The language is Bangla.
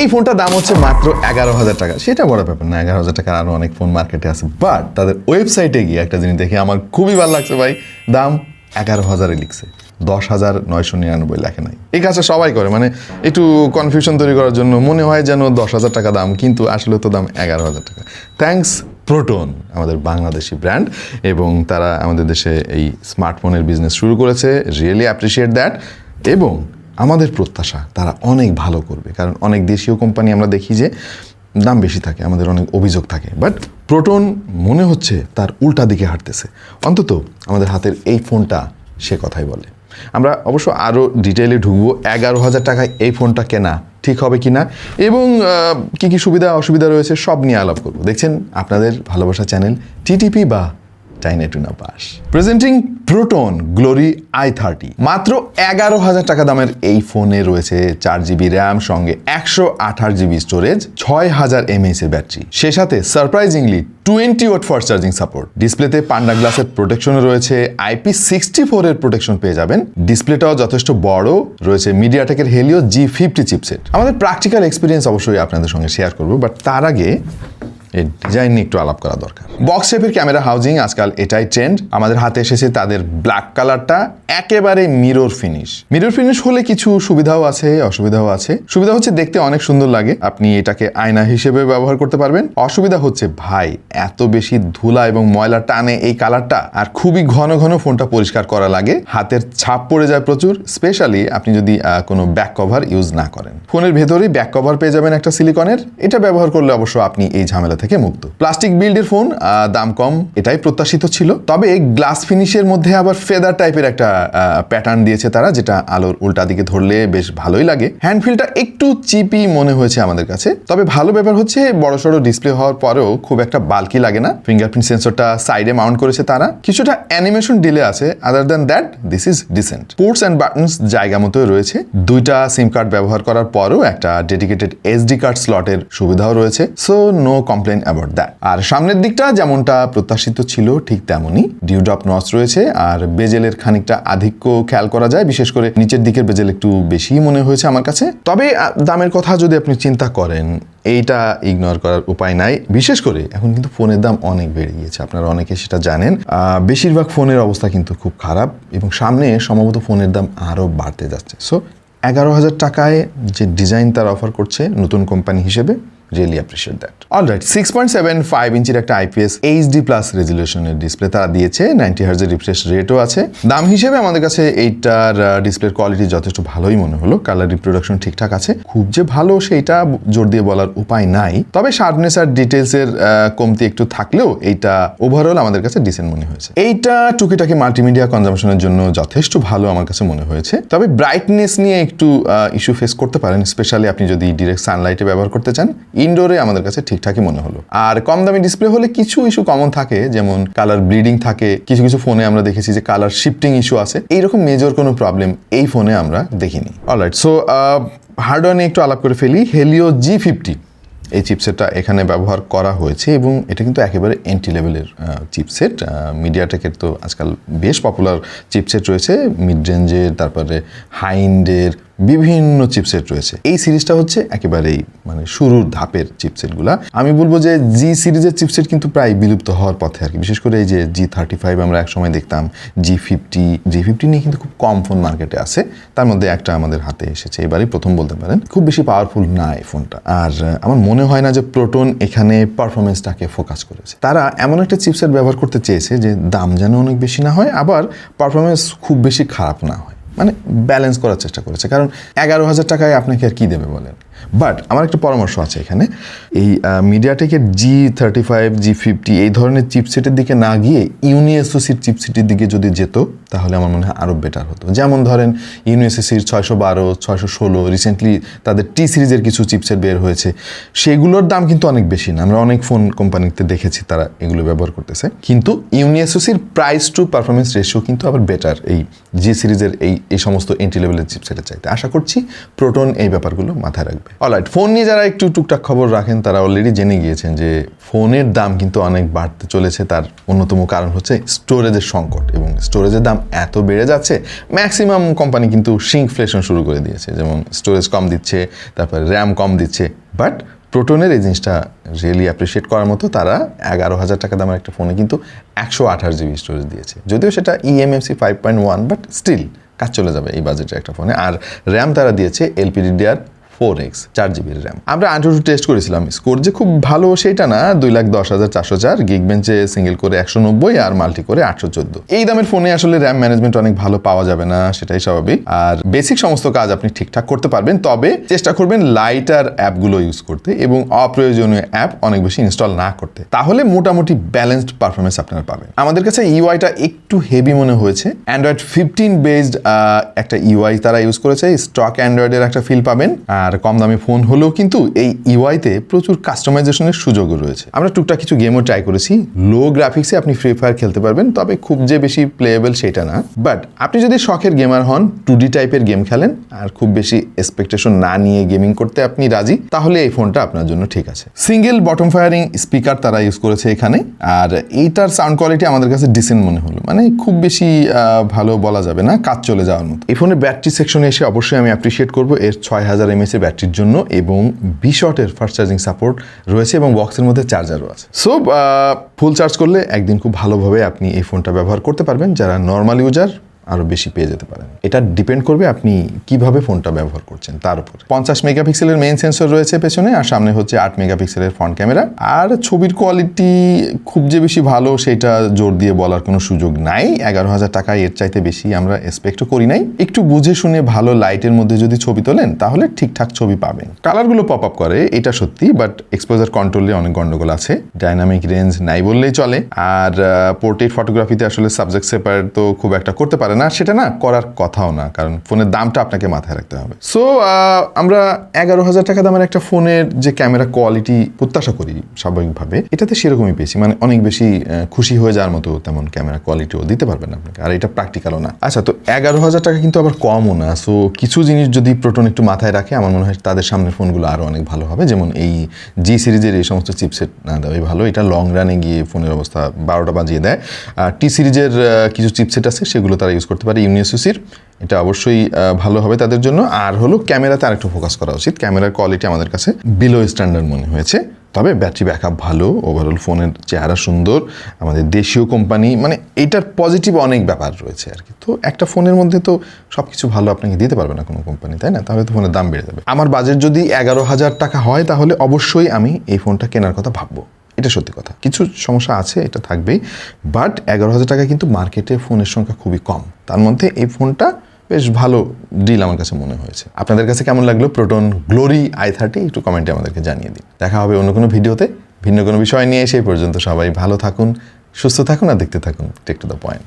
এই ফোনটার দাম হচ্ছে মাত্র এগারো হাজার টাকা। সেটা বড় ব্যাপার না, এগারো হাজার টাকার আরও অনেক ফোন মার্কেটে আছে। বাট তাদের ওয়েবসাইটে গিয়ে একটা জিনিস দেখে আমার খুবই ভালো লাগছে ভাই, দাম এগারো হাজারে লিখছে। দশ হাজার নয়শো নিরানব্বই লেখে নাই। এই কাজটা সবাই করে মানে একটু কনফিউশন তৈরি করার জন্য মনে হয় যেন দশ হাজার টাকা দাম, কিন্তু আসলে তো দাম এগারো হাজার টাকা। থ্যাঙ্কস প্রোটন আমাদের বাংলাদেশি ব্র্যান্ড এবং তারা আমাদের দেশে এই স্মার্টফোনের বিজনেস শুরু করেছে। রিয়েলি অ্যাপ্রিসিয়েট দ্যাট এবং আমাদের প্রত্যাশা তারা অনেক ভালো করবে। কারণ অনেক দেশীয় কোম্পানি আমরা দেখি যে দাম বেশি থাকে, আমাদের অনেক অভিযোগ থাকে। বাট প্রোটন মনে হচ্ছে তার উল্টা দিকে হাঁটতেছে। অন্তত আমাদের হাতের এই ফোনটা সে কথাই বলে। আমরা অবশ্য আরও ডিটেলে ঢুকবো, এগারো হাজার টাকায় এই ফোনটা কেনা ঠিক হবে কি না এবং কী কী সুবিধা অসুবিধা রয়েছে সব নিয়ে আলাপ করব। দেখছেন আপনাদের ভালোবাসা চ্যানেল টিটিপি বা চাইনা টুনা pass. Presenting Proton glory I thirty মাত্র এগারো হাজার টাকা দামের এই ফোনে রয়েছে চার জিবি র্যাম, সঙ্গে একশো আঠাশ জিবি স্টোরেজ ছয় হাজার এমএএস এর ব্যাটারি সে সাথে surprisingly twenty watt fast charging support ডিসপ্লেতে পান্ডা গ্লাসের প্রোটেকশনে রয়েছে। আইপি সিক্সটি ফোর এর প্রোটেকশন পেয়ে যাবেন। ডিসপ্লেটাও যথেষ্ট বড়। রয়েছে মিডিয়াটেকের হেলিও জি ফিফটি চিপসেট আমাদের প্র্যাকটিক্যাল এক্সপিরিয়েন্স অবশ্যই আপনাদের সঙ্গে শেয়ার করব বাট তার আগে এর ডিজাইন নিয়ে একটু আলাপ করা দরকার। বক্স শেপের ক্যামেরা হাউজিং আজকাল এটাই ট্রেন্ড আমাদের হাতে এসেছে তাদের ব্ল্যাক কালারটা একেবারে মিরর ফিনিশ মিরর ফিনিশ হলে কিছু সুবিধাও আছে, অসুবিধাও আছে। সুবিধা হচ্ছে দেখতে অনেক সুন্দর লাগে। আপনি এটাকে আয়না হিসেবে ব্যবহার করতে পারবেন। অসুবিধা হচ্ছে, ভাই, এত বেশি ধুলা এবং ময়লা টানে এই কালারটা আর খুবই ঘন ঘন ফোনটা পরিষ্কার করা লাগে। হাতের ছাপ পড়ে যায় প্রচুর স্পেশালি আপনি যদি কোনো ব্যাক কভার ইউজ না করেন। ফোনের ভেতরেই ব্যাক কভার পেয়ে যাবেন একটা সিলিকনের এটা ব্যবহার করলে অবশ্য আপনি এই ঝামেলা থেকে মুক্ত। প্লাস্টিক বিল্ডের ফোন দাম কম, এটাই প্রত্যাশিত ছিল। তবে গ্লাস ফিনিশের মধ্যে আবার ফেদার টাইপের একটা প্যাটার্ন দিয়েছে তারা, যেটা আলোর উল্টা দিকে ধরলে বেশ ভালোই লাগে। হ্যান্ডফিলটা একটু চিপি মনে হয়েছে আমাদের কাছে। তবে ভালো ব্যাপার হচ্ছে বড়সড় ডিসপ্লে হওয়ার পরেও খুব একটা বালকি লাগে না। ফিঙ্গারপ্রিন্ট সেন্সরটা সাইডে মাউন্ট করেছে তারা। কিছুটা অ্যানিমেশন ডিলে আছে। Other than that this is decent ports and buttons জায়গা মতোই রয়েছে। দুইটা সিম কার্ড ব্যবহার করার পরও একটা ডেডিকেটেড এসডি কার্ড স্লটের সুবিধাও রয়েছে। So no complain about that আর সামনের দিকটা যেমনটা প্রত্যাশিত ছিল, ঠিক তেমনই ডিউড্রপ নস রয়েছে, আর বেজেলের খানিকটা আধিক্য খেয়াল করা যায়, বিশেষ করে নিচের দিকের বেজেল একটু বেশি মনে হয়েছে আমার কাছে। তবে দামের কথা যদি আপনি চিন্তা করেন, এইটা ইগনোর করার উপায় নাই। বিশেষ করে, এখন কিন্তু ফোনের দাম অনেক বেড়ে গিয়েছে, আপনারা অনেকে সেটা জানেন। বেশিরভাগ ফোনের অবস্থা কিন্তু খুব খারাপ এবং সামনে সম্ভবত ফোনের দাম আরও বাড়তে যাচ্ছে। সো এগারো হাজার টাকায় যে ডিজাইন তারা অফার করছে, নতুন কোম্পানি হিসেবে really appreciate that all right six point seven five ইঞ্চির একটা আইপিএস এইচডি প্লাস রেজলিউশনের ডিসপ্লে তারা দিয়েছে নাইনটি হার্জের রিফ্রেশ রেটও আছে। দাম হিসেবে আমাদের কাছে এইটার ডিসপ্লের কোয়ালিটি যথেষ্ট ভালোই মনে হলো কালার রিপ্রোডাকশন ঠিকঠাক আছে। খুব যে ভালো সেইটা জোর দিয়ে বলার উপায় নাই। তবে শার্পনেস আর ডিটেলসের কমতি একটু থাকলেও এইটা ওভারঅল আমাদের কাছে ডিসেন্ট মনে হয়েছে। এইটা টুকিটাকি মাল্টিমিডিয়া কনজামশনের জন্য যথেষ্ট ভালো আমার কাছে মনে হয়েছে। তবে ব্রাইটনেস নিয়ে একটু ইস্যু ফেস করতে পারেন স্পেশালি আপনি যদি ডিরেক্ট সানলাইটে ব্যবহার করতে চান। ইনডোরে আমাদের কাছে ঠিকঠাকই মনে হলো। আর কম দামি ডিসপ্লে হলে কিছু ইস্যু কমন থাকে, যেমন কালার ব্লিডিং থাকে, কিছু কিছু ফোনে আমরা দেখেছি যে কালার শিফটিং ইস্যু আছে। এইরকম মেজর কোনো প্রবলেম এই ফোনে আমরা দেখিনি। অলরাইট সো হার্ডওয়্যার নিয়ে একটু আলাপ করে ফেলি। হেলিও জি ফিফটি এই চিপসেটটা এখানে ব্যবহার করা হয়েছে এবং এটা কিন্তু একেবারে এন্ট্রি লেভেলের চিপসেট মিডিয়াটেকের তো আজকাল বেশ পপুলার চিপসেট রয়েছে। মিড রেঞ্জের তারপরে হাইন্ডের বিভিন্ন চিপসেট রয়েছে। এই সিরিজটা হচ্ছে একেবারেই মানে শুরুর ধাপের চিপসেটগুলা আমি বলব যে জি সিরিজের চিপসেট কিন্তু প্রায় বিলুপ্ত হওয়ার পথে আর কি। বিশেষ করে এই যে জি থার্টি ফাইভ আমরা একসময় দেখতাম জি ফিফটি জি ফিফটি নিয়ে কিন্তু খুব কম ফোন মার্কেটে আছে। তার মধ্যে একটা আমাদের হাতে এসেছে, এবারই প্রথম বলতে পারেন। খুব বেশি পাওয়ারফুল না এই ফোনটা আর আমার মনে হয় না যে প্রোটন এখানে পারফরমেন্সটাকে ফোকাস করেছে। তারা এমন একটা চিপসেট ব্যবহার করতে চেয়েছে যে দাম যেন অনেক বেশি না হয়, আবার পারফরমেন্স খুব বেশি খারাপ না হয়। মানে ব্যালেন্স করার চেষ্টা করেছে। কারণ এগারো হাজার টাকায় আপনাকে আর কী দেবে বলেন? বাট আমার একটা পরামর্শ আছে এখানে। এই মিডিয়াটেকের G thirty five G fifty এই ধরনের চিপসেটের দিকে না গিয়ে ইউনিএসওসির চিপসেটের দিকে যদি যেত, তাহলে আমার মনে হয় আরও বেটার হতো। যেমন ধরেন ইউনিএসএসির ছয়শো বারো, ছয়শো ষোলো রিসেন্টলি তাদের টি সিরিজের কিছু চিপসেট বের হয়েছে। সেগুলোর দাম কিন্তু অনেক বেশি না। আমরা অনেক ফোন কোম্পানিতে দেখেছি তারা এগুলো ব্যবহার করতেছে। কিন্তু ইউনিএসওসির প্রাইস টু পারফরমেন্স রেশিও কিন্তু আবার বেটার এই জি সিরিজের এই এই সমস্ত এন্ট্রি লেভেলের চিপসেটের চাইতে। আশা করছি প্রোটন এই ব্যাপারগুলো মাথায় রাখবে। অলরাইট ফোন নিয়ে যারা একটু টুকটাক খবর রাখেন, তারা অলরেডি জেনে গিয়েছেন যে ফোনের দাম কিন্তু অনেক বাড়তে চলেছে। তার অন্যতম কারণ হচ্ছে স্টোরেজের সংকট এবং স্টোরেজের দাম এত বেড়ে যাচ্ছে ম্যাক্সিমাম কোম্পানি কিন্তু শিঙ্কফ্লেশন শুরু করে দিয়েছে। যেমন স্টোরেজ কম দিচ্ছে, তারপরে র্যাম কম দিচ্ছে। বাট প্রোটনের এই জিনিসটা রিয়েলি অ্যাপ্রিসিয়েট করার মতো তারা এগারো হাজার টাকা দামের একটা ফোনে কিন্তু একশো আঠাশ জিবি স্টোরেজ দিয়েছে। যদিও সেটা EMMC five point one but still কাজ চলে যাবে এই বাজেটের একটা ফোনে আর র্যাম তারা দিয়েছে এলপিডিডিআর ফোর এক্স চার জিবির র্যাম আমরা আন্টু টেস্ট করেছিলাম। স্কোর যে খুব ভালো সেটা না, দুই লাখ দশ হাজার চারশো চার গিগ বেঞ্চে সিঙ্গেল করে একশো নব্বই আর মাল্টি করে আটশো চোদ্দ। এই দামের ফোনে আসলে র্যাম ম্যানেজমেন্ট অনেক ভালো পাওয়া যাবে না, সেটাই স্বাভাবিক। আর বেসিক সমস্ত কাজ আপনি ঠিকঠাক করতে পারবেন, তবে চেষ্টা করবেন লাইটার অ্যাপগুলো ইউজ করতে এবং অপ্রয়োজনীয় অ্যাপ অনেক বেশি ইনস্টল না করতে। তাহলে মোটামুটি ব্যালেন্সড পারফরমেন্স আপনারা পাবেন। আমাদের কাছে ইউআইটা একটু হেভি মনে হয়েছে। অ্যান্ড্রয়েড ফিফটিন বেসড একটা ইউআই তারা ইউজ করেছে। স্টক অ্যান্ড্রয়েডের একটা ফিল পাবেন। আর কম দামি ফোন হলেও কিন্তু এই ইউআইতে প্রচুর কাস্টমাইজেশনের সুযোগও রয়েছে। আমরা টুকটাক কিছু গেমও ট্রাই করেছি। লো গ্রাফিক্সে আপনি ফ্রি ফায়ার খেলতে পারবেন, তবে খুব যে বেশি প্লেয়েবল সেটা না। বাট আপনি যদি শখের গেমার হন টু ডি টাইপের গেম খেলেন, আর খুব বেশি এক্সপেকটেশন না নিয়ে গেমিং করতে আপনি রাজি, তাহলে এই ফোনটা আপনার জন্য ঠিক আছে। সিঙ্গেল বটম ফায়ারিং স্পিকার তারা ইউজ করেছে এখানে, আর এইটার সাউন্ড কোয়ালিটি আমাদের কাছে ডিসেন্ট মনে হলো। মানে খুব বেশি ভালো বলা যাবে না, কাজ চলে যাওয়ার মতো। এই ফোনের ব্যাটারি সেকশনে এসে অবশ্যই আমি অ্যাপ্রিসিয়েট করব। এর ছয় হাজার এমএস ব্যাটারির জন্য এবং বি শটের ফাস্ট চার্জিং সাপোর্ট রয়েছে এবং বক্সের মধ্যে চার্জারও আছে। সো ফুল চার্জ করলে একদিন খুব ভালোভাবে আপনি এই ফোনটা ব্যবহার করতে পারবেন যারা নর্মাল ইউজার আরও বেশি পেয়ে যেতে পারেন। এটা ডিপেন্ড করবে আপনি কীভাবে ফোনটা ব্যবহার করছেন তার উপর। পঞ্চাশ মেগাপিক্সেলের মেইন সেন্সর রয়েছে পেছনে, আর সামনে হচ্ছে আট মেগাপিক্সেলের ফ্রন্ট ক্যামেরা আর ছবির কোয়ালিটি খুব যে বেশি ভালো, সেটা জোর দিয়ে বলার কোনো সুযোগ নাই। এগারো হাজার টাকায় এর চাইতে বেশি আমরা এক্সপেক্টও করি নাই। একটু বুঝে শুনে ভালো লাইটের মধ্যে যদি ছবি তোলেন, তাহলে ঠিকঠাক ছবি পাবেন। কালারগুলো পপ আপ করে, এটা সত্যি বাট এক্সপোজার কন্ট্রোলে অনেক গন্ডগোল আছে। ডাইনামিক রেঞ্জ নাই বললেই চলে। আর পোর্ট্রেট ফটোগ্রাফিতে আসলে সাবজেক্ট সেপার তো খুব একটা করতে পারে না, সেটা না করার কথাও না, কারণ ফোনের দামটা আপনাকে মাথায় রাখতে হবে। সো আমরা এগারো হাজার টাকা দামের একটা ফোনের যে ক্যামেরা কোয়ালিটি প্রত্যাশা করি স্বাভাবিকভাবে, এটাতে সেরকমই পেয়েছি। মানে অনেক বেশি খুশি হয়ে যাওয়ার মতো তেমন ক্যামেরা কোয়ালিটিও দিতে পারবেন আপনাকে, আর এটা প্র্যাকটিক্যালও না। আচ্ছা তো এগারো হাজার টাকা কিন্তু আবার কমও না। সো কিছু জিনিস যদি প্রোটন একটু মাথায় রাখে, আমার মনে হয় তাদের সামনের ফোনগুলো আরও অনেক ভালো হবে। যেমন এই জি সিরিজের এই সমস্ত চিপসেট না দেওয়াই ভালো, এটা লং রানে গিয়ে ফোনের অবস্থা বারোটা বাজিয়ে দেয়। আর টি সিরিজের কিছু চিপসেট আছে, সেগুলো তারা ইউজ করতে পারে ইউনিসিসির এটা অবশ্যই ভালো হবে তাদের জন্য। আর হলো ক্যামেরাতে আরেকটু ফোকাস করা উচিত। ক্যামেরার কোয়ালিটি আমাদের কাছে বিলো স্ট্যান্ডার্ড মনে হয়েছে। তবে ব্যাটারি ব্যাকআপ ভালো ওভারঅল ফোনের চেহারা সুন্দর, আমাদের দেশীয় কোম্পানি মানে এটার পজিটিভ অনেক ব্যাপার রয়েছে আর কি। তো একটা ফোনের মধ্যে তো সব কিছু ভালো আপনাকে দিতে পারবে না কোনো কোম্পানি তাই না? তাহলে তো ফোনের দাম বেড়ে যাবে। আমার বাজেট যদি এগারো হাজার টাকা হয়, তাহলে অবশ্যই আমি এই ফোনটা কেনার কথা ভাববো। এটা সত্যি কথা। কিছু সমস্যা আছে, এটা থাকবেই বাট এগারো হাজার টাকা কিন্তু মার্কেটে ফোনের সংখ্যা খুবই কম। তার মধ্যে এই ফোনটা বেশ ভালো ডিল আমার কাছে মনে হয়েছে। আপনাদের কাছে কেমন লাগল? প্রোটন গ্লোরি আই থার্টি একটু কমেন্টে আমাদেরকে জানিয়ে দিন। দেখা হবে অন্য কোনো ভিডিওতে। ভিন্ন কোনো বিষয় নিয়ে সেই পর্যন্ত সবাই ভালো থাকুন, সুস্থ থাকুন আর দেখতে থাকুন। Take to the point